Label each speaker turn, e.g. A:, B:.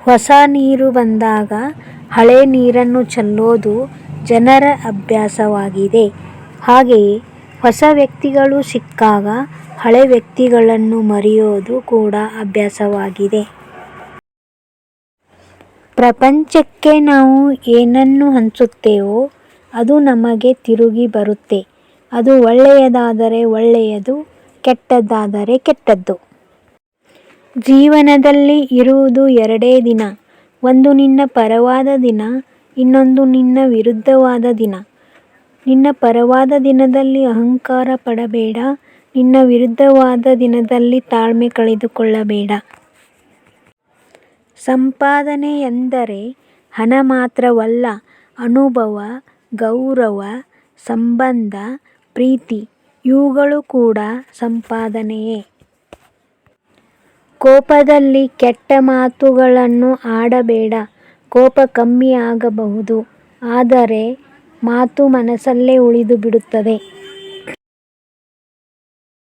A: ಹೊಸ ನೀರು ಬಂದಾಗ ಹಳೆ ನೀರನ್ನು ಚೆಲ್ಲೋದು ಜನರ ಅಭ್ಯಾಸವಾಗಿದೆ. ಹಾಗೆಯೇ ಹೊಸ ವ್ಯಕ್ತಿಗಳು ಸಿಕ್ಕಾಗ ಹಳೆ ವ್ಯಕ್ತಿಗಳನ್ನು ಮರೆಯೋದು ಕೂಡ ಅಭ್ಯಾಸವಾಗಿದೆ. ಪ್ರಪಂಚಕ್ಕೆ ನಾವು ಏನನ್ನು ಹಂಚುತ್ತೇವೋ ಅದು ನಮಗೆ ತಿರುಗಿ ಬರುತ್ತೆ. ಅದು ಒಳ್ಳೆಯದಾದರೆ ಒಳ್ಳೆಯದು, ಕೆಟ್ಟದ್ದಾದರೆ ಕೆಟ್ಟದ್ದು. ಜೀವನದಲ್ಲಿ ಇರುವುದು ಎರಡೇ ದಿನ. ಒಂದು ನಿನ್ನ ಪರವಾದ ದಿನ, ಇನ್ನೊಂದು ನಿನ್ನ ವಿರುದ್ಧವಾದ ದಿನ. ನಿನ್ನ ಪರವಾದ ದಿನದಲ್ಲಿ ಅಹಂಕಾರ ಪಡಬೇಡ, ನಿನ್ನ ವಿರುದ್ಧವಾದ ದಿನದಲ್ಲಿ ತಾಳ್ಮೆ ಕಳೆದುಕೊಳ್ಳಬೇಡ. ಸಂಪಾದನೆ ಎಂದರೆ ಹಣ ಮಾತ್ರವಲ್ಲ ಅನುಭವ, ಗೌರವ, ಸಂಬಂಧ, ಪ್ರೀತಿ ಇವುಗಳು ಕೂಡ ಸಂಪಾದನೆಯೇ. ಕೋಪದಲ್ಲಿ ಕೆಟ್ಟ ಮಾತುಗಳನ್ನು ಆಡಬೇಡ. ಕೋಪ ಕಮ್ಮಿ ಆಗಬಹುದು, ಆದರೆ ಮಾತು ಮನಸ್ಸಲ್ಲೇ ಉಳಿದು ಬಿಡುತ್ತದೆ.